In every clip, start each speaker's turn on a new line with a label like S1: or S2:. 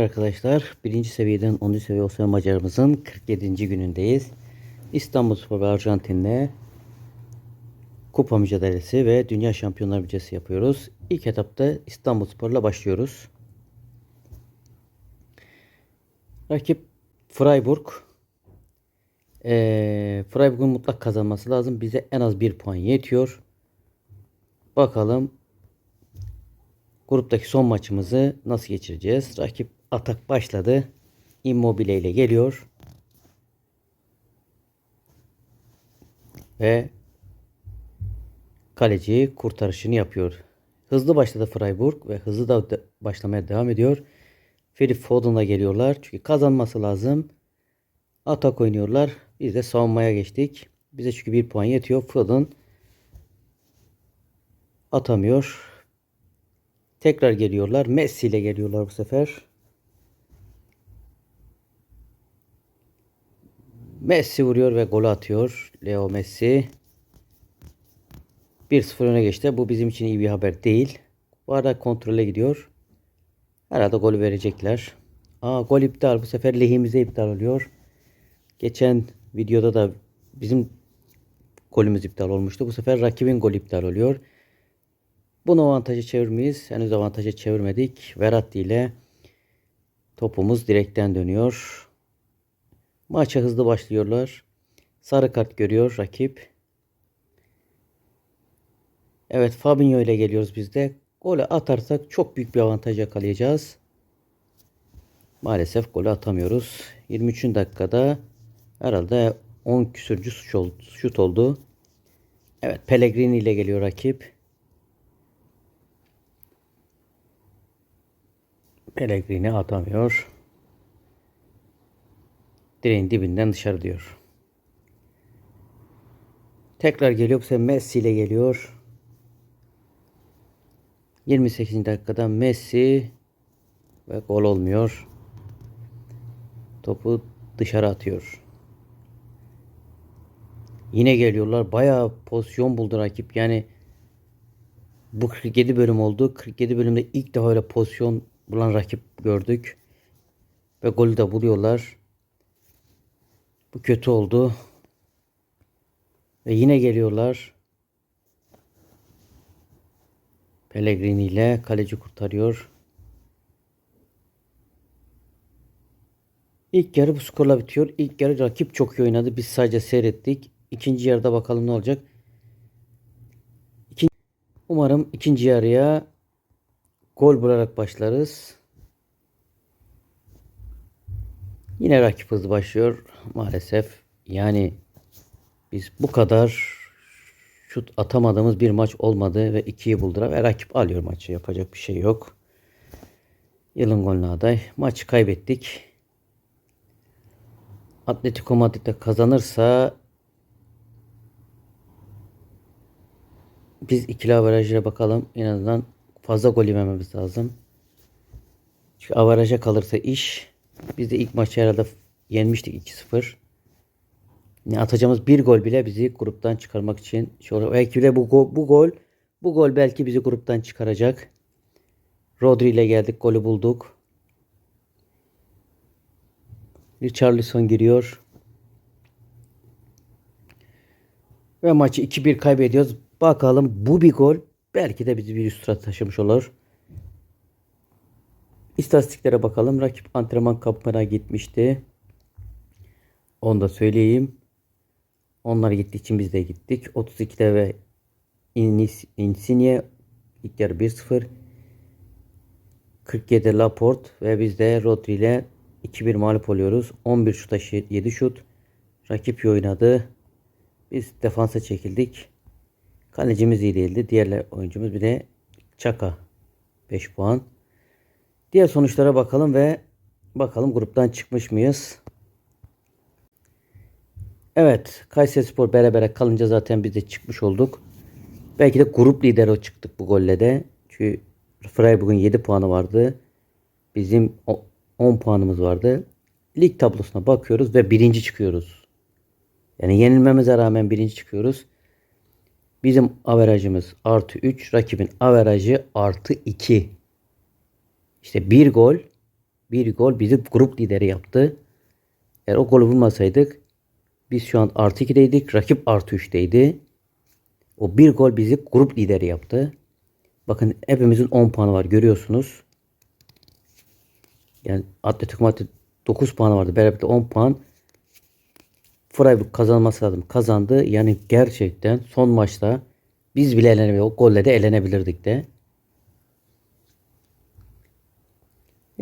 S1: Arkadaşlar birinci seviyeden 10. seviye olsa maçlarımızın 47. günündeyiz. İstanbulspor ve Arjantin'le kupa mücadelesi ve dünya şampiyonlar mücadelesi yapıyoruz. İlk etapta İstanbulspor'la başlıyoruz. Rakip Freiburg. Ee, Freiburg'un mutlak kazanması lazım. Bize en az bir puan yetiyor. Bakalım Gruptaki son maçımızı nasıl geçireceğiz? Rakip atak başladı. Immobile ile geliyor. Ve kaleci kurtarışını yapıyor. Hızlı başladı Freiburg ve hızlı da de- başlamaya devam ediyor. Philip Foden'la geliyorlar. Çünkü kazanması lazım. Atak oynuyorlar. Biz de savunmaya geçtik. Bize çünkü bir puan yetiyor. Foden atamıyor. Tekrar geliyorlar. Messi ile geliyorlar bu sefer. Messi vuruyor ve gol atıyor. Leo Messi. 1-0 öne geçti. Bu bizim için iyi bir haber değil. Bu arada kontrole gidiyor. Herhalde golü verecekler. Aa gol iptal. Bu sefer lehimize iptal oluyor. Geçen videoda da bizim golümüz iptal olmuştu. Bu sefer rakibin golü iptal oluyor. Bunu avantaja çevirmeyiz. Henüz avantaja çevirmedik. Verratti ile topumuz direkten dönüyor. Maça hızlı başlıyorlar. Sarı kart görüyor rakip. Evet Fabinho ile geliyoruz biz de. Golü atarsak çok büyük bir avantaj yakalayacağız. Maalesef golü atamıyoruz. 23. dakikada herhalde 10 küsürcü şut oldu. Evet Pellegrini ile geliyor rakip. Pellegrini atamıyor. Direğin dibinden dışarı diyor. Tekrar geliyor. Bu Messi ile geliyor. 28. dakikada Messi ve gol olmuyor. Topu dışarı atıyor. Yine geliyorlar. Bayağı pozisyon buldu rakip. Yani bu 47 bölüm oldu. 47 bölümde ilk defa öyle pozisyon bulan rakip gördük. Ve golü de buluyorlar. Bu kötü oldu. Ve yine geliyorlar. Pellegrini ile kaleci kurtarıyor. İlk yarı bu skorla bitiyor. İlk yarı rakip çok iyi oynadı. Biz sadece seyrettik. İkinci yarıda bakalım ne olacak. İkinci, umarım ikinci yarıya gol bularak başlarız. Yine rakip hızlı başlıyor maalesef. Yani biz bu kadar şut atamadığımız bir maç olmadı ve ikiyi buldular ve rakip alıyor maçı. Yapacak bir şey yok. Yılın golüne aday. Maçı kaybettik. Atletico Madrid de kazanırsa biz ikili averajına bakalım. En azından fazla gol yemememiz lazım. Çünkü averaja kalırsa iş biz de ilk maçı herhalde yenmiştik 2-0. Yani atacağımız bir gol bile bizi gruptan çıkarmak için olur. belki de bu gol, bu gol bu gol belki bizi gruptan çıkaracak. Rodri ile geldik, golü bulduk. Richarlison giriyor. Ve maçı 2-1 kaybediyoruz. Bakalım bu bir gol belki de bizi bir üst sıra taşımış olur. İstatistiklere bakalım. Rakip antrenman kampına gitmişti. Onu da söyleyeyim. Onlar gittiği için biz de gittik. 32'de ve Inis, Insigne ilk yarı 1-0. 47 Laporte ve biz de Rodri ile 2-1 mağlup oluyoruz. 11 şuta 7 şut. Rakip iyi oynadı. Biz defansa çekildik. Kalecimiz iyi değildi. Diğer oyuncumuz bir de Çaka 5 puan. Diğer sonuçlara bakalım ve bakalım gruptan çıkmış mıyız? Evet, Kayserispor berabere kalınca zaten biz de çıkmış olduk. Belki de grup lideri çıktık bu golle de. Çünkü Freiburg'un 7 puanı vardı. Bizim 10 puanımız vardı. Lig tablosuna bakıyoruz ve birinci çıkıyoruz. Yani yenilmemize rağmen birinci çıkıyoruz. Bizim averajımız artı 3. Rakibin averajı artı 2. İşte bir gol Bir gol bizi grup lideri yaptı. Eğer o golü bulmasaydık biz şu an artı 2'deydik. Rakip artı 3'teydi. O bir gol bizi grup lideri yaptı. Bakın hepimizin 10 puanı var görüyorsunuz. Yani Atletico Madrid 9 puanı vardı. Beraber 10 puan. Freiburg kazanması lazım. Kazandı. Yani gerçekten son maçta biz bile elenemeyi o golle de elenebilirdik de.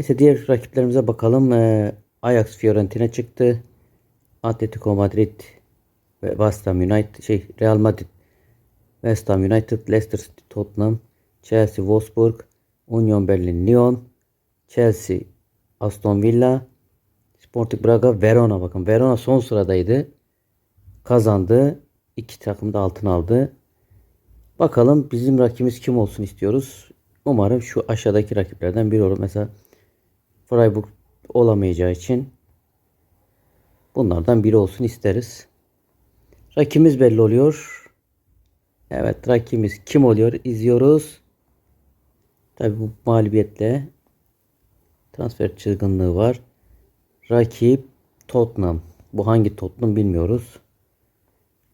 S1: Neyse diğer rakiplerimize bakalım. Ee, Ajax Fiorentina çıktı. Atletico Madrid ve West Ham United şey Real Madrid West Ham United, Leicester City, Tottenham, Chelsea, Wolfsburg, Union Berlin, Lyon, Chelsea, Aston Villa, Sporting Braga, Verona bakın. Verona son sıradaydı. Kazandı. İki takım da altın aldı. Bakalım bizim rakibimiz kim olsun istiyoruz. Umarım şu aşağıdaki rakiplerden biri olur. Mesela Freiburg olamayacağı için bunlardan biri olsun isteriz. Rakibimiz belli oluyor. Evet rakibimiz kim oluyor? İzliyoruz. Tabi bu mağlubiyetle transfer çılgınlığı var. Rakip Tottenham. Bu hangi Tottenham bilmiyoruz.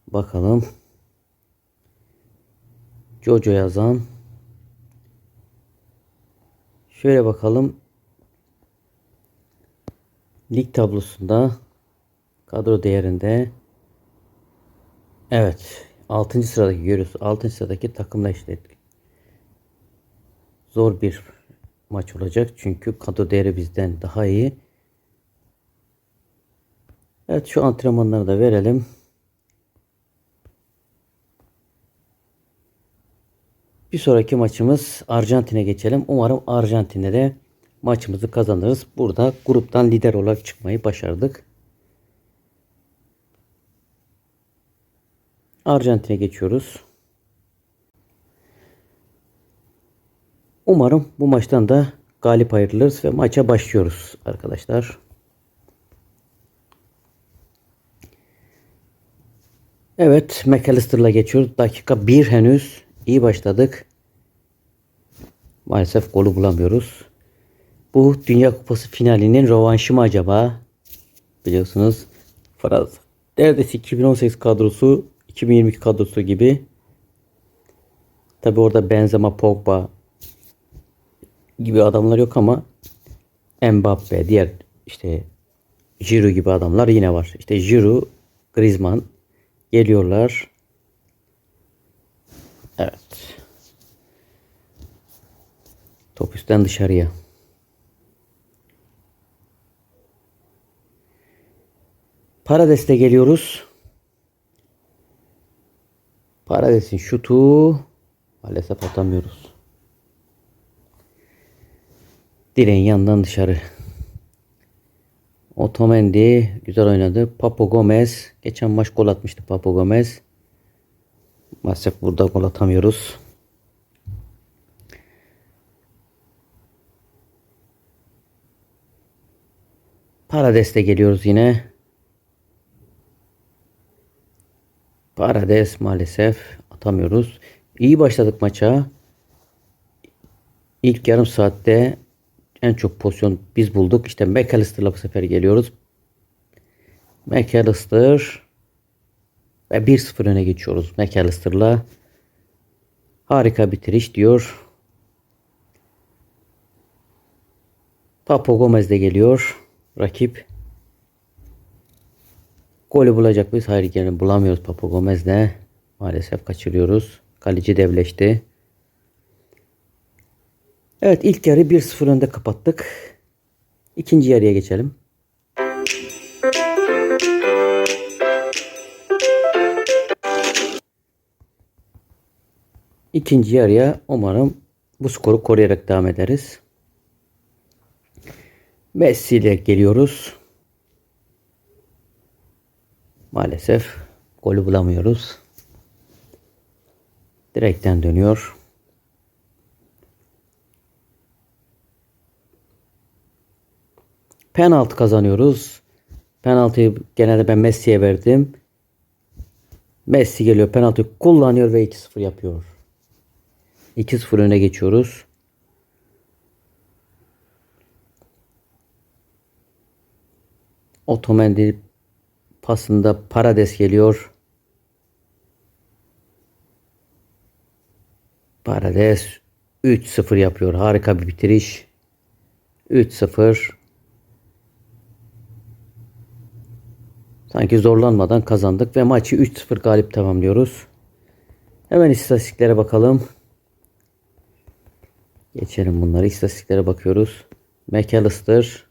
S1: Bakalım. Jojo yazan. Şöyle bakalım. Lig tablosunda kadro değerinde Evet. 6. sıradaki görüyoruz. 6. sıradaki takımla eşitledik. Zor bir maç olacak. Çünkü kadro değeri bizden daha iyi. Evet şu antrenmanları da verelim. Bir sonraki maçımız Arjantin'e geçelim. Umarım Arjantin'de de maçımızı kazanırız. Burada gruptan lider olarak çıkmayı başardık. Arjantin'e geçiyoruz. Umarım bu maçtan da galip ayrılırız ve maça başlıyoruz arkadaşlar. Evet McAllister'la geçiyoruz. Dakika 1 henüz. iyi başladık. Maalesef golü bulamıyoruz. Bu Dünya Kupası finalinin rövanşı mı acaba? Biliyorsunuz Fransa. Neredeyse 2018 kadrosu 2022 kadrosu gibi. Tabi orada Benzema, Pogba gibi adamlar yok ama Mbappe, diğer işte Giroud gibi adamlar yine var. İşte Giroud, Griezmann geliyorlar. Evet. Top üstten dışarıya. Parades'te geliyoruz. Parades'in şutu maalesef atamıyoruz. Direğin yanından dışarı. Otamendi güzel oynadı. Papo Gomez geçen maç gol atmıştı Papo Gomez. Maalesef burada gol atamıyoruz. Parades'te geliyoruz yine. Parades maalesef atamıyoruz. İyi başladık maça. İlk yarım saatte en çok pozisyon biz bulduk. İşte McAllister'la bu sefer geliyoruz. McAllister ve 1-0 öne geçiyoruz McAllister'la. Harika bitiriş diyor. Papo Gomez de geliyor. Rakip. Golü bulacak mıyız? Hayır gene bulamıyoruz Papo Gomez'le. Maalesef kaçırıyoruz. Kaleci devleşti. Evet ilk yarı 1-0 önde kapattık. İkinci yarıya geçelim. İkinci yarıya umarım bu skoru koruyarak devam ederiz. Messi ile geliyoruz. Maalesef golü bulamıyoruz. Direkten dönüyor. Penaltı kazanıyoruz. Penaltıyı genelde ben Messi'ye verdim. Messi geliyor penaltıyı kullanıyor ve 2-0 yapıyor. 2-0 öne geçiyoruz. Otomendi pasında Parades geliyor. Parades 3-0 yapıyor. Harika bir bitiriş. 3-0. Sanki zorlanmadan kazandık ve maçı 3-0 galip tamamlıyoruz. Hemen istatistiklere bakalım. Geçelim bunları. İstatistiklere bakıyoruz. McAllister,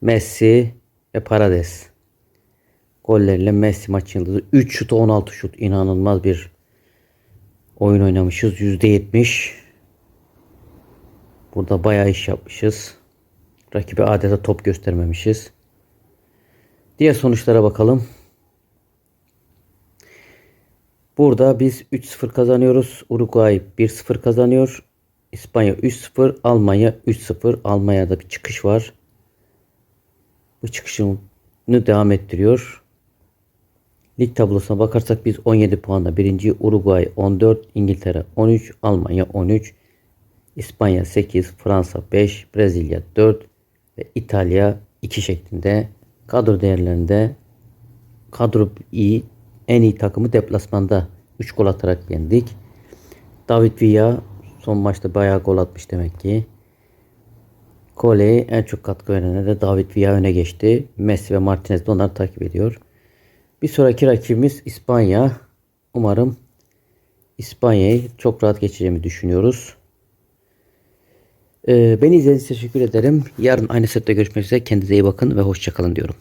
S1: Messi ve Parades. Golleriyle Messi maç yıldızı. 3 şut 16 şut. İnanılmaz bir oyun oynamışız. %70. Burada bayağı iş yapmışız. Rakibe adeta top göstermemişiz. Diğer sonuçlara bakalım. Burada biz 3-0 kazanıyoruz. Uruguay 1-0 kazanıyor. İspanya 3-0, Almanya 3-0. Almanya'da bir çıkış var. Bu çıkışını devam ettiriyor. Lig tablosuna bakarsak biz 17 puanla birinci, Uruguay 14, İngiltere 13, Almanya 13, İspanya 8, Fransa 5, Brezilya 4 ve İtalya 2 şeklinde kadro değerlerinde kadro iyi en iyi takımı deplasmanda 3 gol atarak yendik. David Villa son maçta bayağı gol atmış demek ki. Kole'yi en çok katkı verene de David Villa öne geçti. Messi ve Martinez de onları takip ediyor. Bir sonraki rakibimiz İspanya. Umarım İspanya'yı çok rahat geçeceğimi düşünüyoruz. Ee, beni izlediğiniz için teşekkür ederim. Yarın aynı sette görüşmek üzere. Kendinize iyi bakın ve hoşçakalın diyorum.